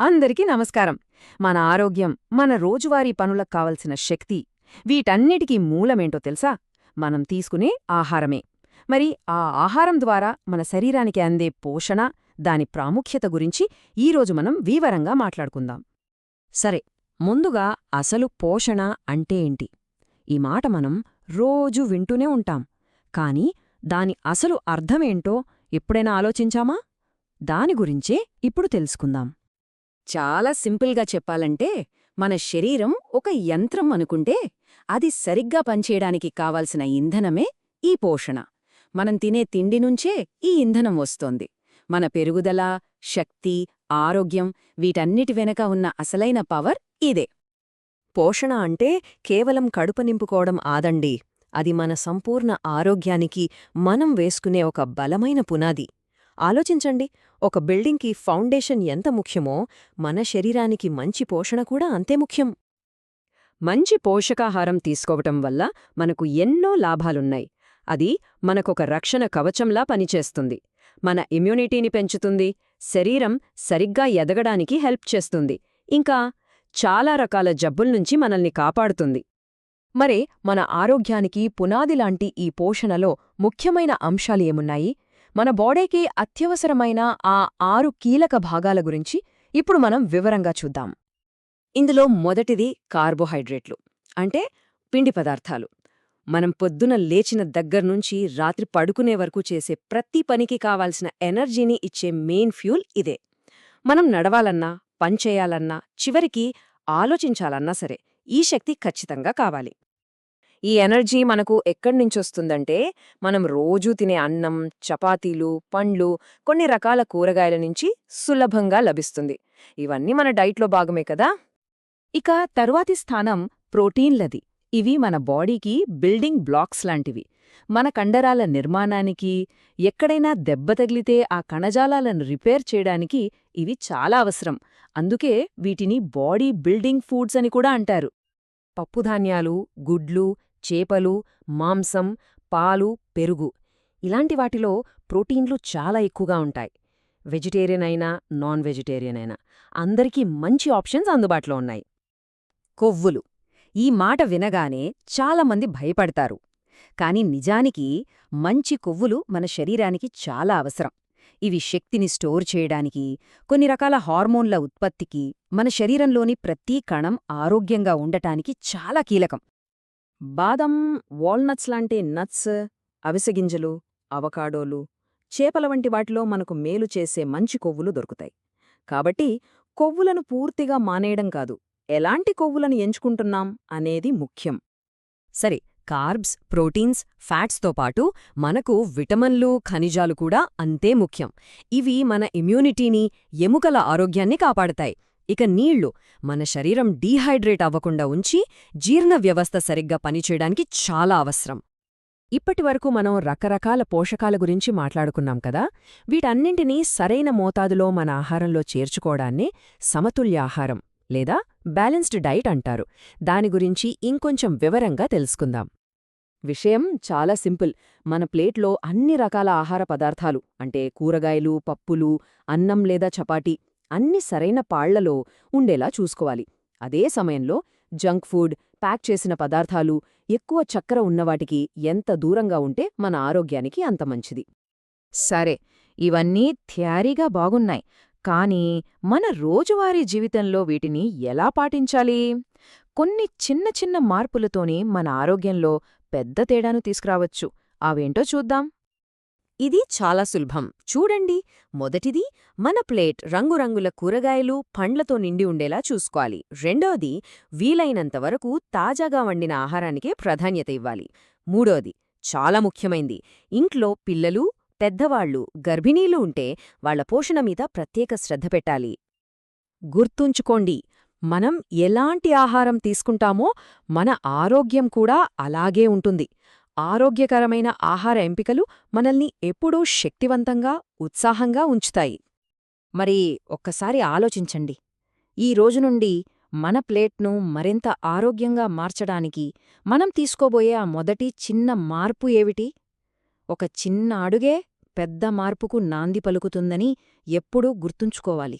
అందరికీ నమస్కారం. మన ఆరోగ్యం మన రోజువారీ పనులకు కావలసిన శక్తి వీటన్నిటికీ మూలమేంటో తెలుసా? మనం తీసుకునే ఆహారమే. మరి ఆ ఆహారం ద్వారా మన శరీరానికి అందే పోషణ దాని ప్రాముఖ్యత గురించి ఈరోజు మనం వివరంగా మాట్లాడుకుందాం. సరే ముందుగా అసలు పోషణ అంటే ఏంటి? ఈ మాట మనం రోజూ వింటూనే ఉంటాం. కాని దాని అసలు అర్థమేంటో ఎప్పుడైనా ఆలోచించామా? దాని గురించే ఇప్పుడు తెలుసుకుందాం. చాలా సింపుల్గా చెప్పాలంటే మన శరీరం ఒక యంత్రం అనుకుంటే అది సరిగ్గా పనిచేయడానికి కావాల్సిన ఇంధనమే ఈ పోషణ. మనం తినే తిండి నుంచే ఈ ఇంధనం వస్తోంది. మన పెరుగుదల శక్తి ఆరోగ్యం వీటన్నిటి వెనక ఉన్న అసలైన పవర్ ఇదే. పోషణ అంటే కేవలం కడుపు నింపుకోవడం ఆదండి. అది మన సంపూర్ణ ఆరోగ్యానికి మనం వేసుకునే ఒక బలమైన పునాది. ఆలోచించండి. ఒక బిల్డింగ్కి ఫౌండేషన్ ఎంత ముఖ్యమో మన శరీరానికి మంచి పోషణ కూడా అంతే ముఖ్యం. మంచి పోషకాహారం తీసుకోవటం వల్ల మనకు ఎన్నో లాభాలున్నాయి. అది మనకొక రక్షణ కవచంలా పనిచేస్తుంది. మన ఇమ్యూనిటీని పెంచుతుంది. శరీరం సరిగ్గా ఎదగడానికి హెల్ప్ చేస్తుంది. ఇంకా చాలా రకాల జబ్బుల్నుంచి మనల్ని కాపాడుతుంది. మరే మన ఆరోగ్యానికి పునాదిలాంటి ఈ పోషణలో ముఖ్యమైన అంశాలు ఏమున్నాయి? మన బాడీకి అత్యవసరమైన ఆ ఆరు కీలక భాగాల గురించి ఇప్పుడు మనం వివరంగా చూద్దాం. ఇందులో మొదటిది కార్బోహైడ్రేట్లు అంటే పిండి పదార్థాలు. మనం పొద్దున లేచిన దగ్గర్నుంచి రాత్రి పడుకునే వరకు చేసే ప్రతి పనికి కావాల్సిన ఎనర్జీని ఇచ్చే మెయిన్ ఫ్యూల్ ఇదే. మనం నడవాలన్నా పనిచేయాలన్నా చివరికి ఆలోచించాలన్నా సరే ఈ శక్తి ఖచ్చితంగా కావాలి. ఈ ఎనర్జీ మనకు ఎక్కడ్నించొస్తుందంటే మనం రోజూ తినే అన్నం చపాతీలు పండ్లు కొన్ని రకాల కూరగాయల నుంచి సులభంగా లభిస్తుంది. ఇవన్నీ మన డైట్లో భాగమే కదా? ఇక తరువాతి స్థానం ప్రోటీన్లది. ఇవి మన బాడీకి బిల్డింగ్ బ్లాక్స్ లాంటివి. మన కండరాల నిర్మాణానికి ఎక్కడైనా దెబ్బ తగిలితే ఆ కణజాలాలను రిపేర్ చేయడానికి ఇవి చాలా అవసరం. అందుకే వీటిని బాడీ బిల్డింగ్ ఫుడ్స్ అని కూడా అంటారు. పప్పుధాన్యాలు గుడ్లు చేపలు మాంసం పాలు పెరుగు. ఇలాంటి వాటిలో ప్రోటీన్లు చాలా ఎక్కువగా ఉంటాయి. వెజిటేరియన్ అయినా నాన్ వెజిటేరియన్ అయినా. అందరికీ మంచి ఆప్షన్స్ అందుబాటులో ఉన్నాయి. కొవ్వులు. ఈ మాట వినగానే చాలామంది భయపడతారు. కాని నిజానికి మంచి కొవ్వులు మన శరీరానికి చాలా అవసరం. ఇవి శక్తిని స్టోర్ చేయడానికి కొన్ని రకాల హార్మోన్ల ఉత్పత్తికి మన శరీరంలోని ప్రతి కణం ఆరోగ్యంగా ఉండటానికి చాలా కీలకం. బాదం వాల్నట్స్ లాంటి నట్స్ అవిసెగింజలు అవకాడోలు చేపల వంటి వాటిలో మనకు మేలు చేసే మంచి కొవ్వులు దొరుకుతాయి. కాబట్టి కొవ్వులను పూర్తిగా మానేయడం కాదు ఎలాంటి కొవ్వులను ఎంచుకుంటున్నాం అనేది ముఖ్యం. సరే కార్బ్స్ ప్రోటీన్స్ ఫ్యాట్స్తో పాటు మనకు విటమిన్లు ఖనిజాలు కూడా అంతే ముఖ్యం. ఇవి మన ఇమ్యూనిటీని ఎముకల ఆరోగ్యాన్ని కాపాడతాయి. ఇక నీళ్ళు మన శరీరం డీహైడ్రేట్ అవ్వకుండా ఉంచి జీర్ణ వ్యవస్థ సరిగ్గా పనిచేయడానికి చాలా అవసరం. ఇప్పటివరకు మనం రకరకాల పోషకాల గురించి మాట్లాడుకున్నాం కదా? వీటన్నింటినీ సరైన మోతాదులో మన ఆహారంలో చేర్చుకోవడాన్నే సమతుల్య ఆహారం లేదా బ్యాలెన్స్డ్ డైట్ అంటారు. దాని గురించి ఇంకొంచెం వివరంగా తెలుసుకుందాం. విషయం చాలా సింపుల్. మన ప్లేట్లో అన్ని రకాల ఆహార పదార్థాలు అంటే కూరగాయలు పప్పులు అన్నం లేదా చపాటీ అన్ని సరైన పాళ్ళలో ఉండేలా చూసుకోవాలి. అదే సమయంలో జంక్ ఫుడ్ ప్యాక్ చేసిన పదార్థాలు ఎక్కువ చక్కెర ఉన్నవాటికి ఎంత దూరంగా ఉంటే మన ఆరోగ్యానికి అంత మంచిది. సరే ఇవన్నీ థ్యారీగా బాగున్నాయి. కానీ మన రోజువారీ జీవితంలో వీటిని ఎలా పాటించాలి? కొన్ని చిన్న చిన్న మార్పులతోనే మన ఆరోగ్యంలో పెద్ద తేడాను తీసుకురావచ్చు. అవేంటో చూద్దాం. ఇది చాలా సులభం. చూడండి. మొదటిది మన ప్లేట్ రంగురంగుల కూరగాయలు పండ్లతో నిండి ఉండేలా చూసుకోవాలి. రెండోది వీలైనంతవరకు తాజాగా వండిన ఆహారానికే ప్రాధాన్యత ఇవ్వాలి. మూడోది చాలా ముఖ్యమైంది. ఇంట్లో పిల్లలు పెద్దవాళ్ళు గర్భిణీలు ఉంటే వాళ్ళ పోషణ మీద ప్రత్యేక శ్రద్ధ పెట్టాలి. గుర్తుంచుకోండి మనం ఎలాంటి ఆహారం తీసుకుంటామో మన ఆరోగ్యం కూడా అలాగే ఉంటుంది. ఆరోగ్యకరమైన ఆహార ఎంపికలు మనల్ని ఎప్పుడూ శక్తివంతంగా ఉత్సాహంగా ఉంచుతాయి. మరి ఒక్కసారి ఆలోచించండి. ఈ రోజు నుండి మన ప్లేట్ను మరింత ఆరోగ్యంగా మార్చడానికి మనం తీసుకోబోయే ఆ మొదటి చిన్న మార్పు ఏమిటి? ఒక చిన్న అడుగే పెద్ద మార్పుకు నాంది పలుకుతుందని ఎప్పుడూ గుర్తుంచుకోవాలి.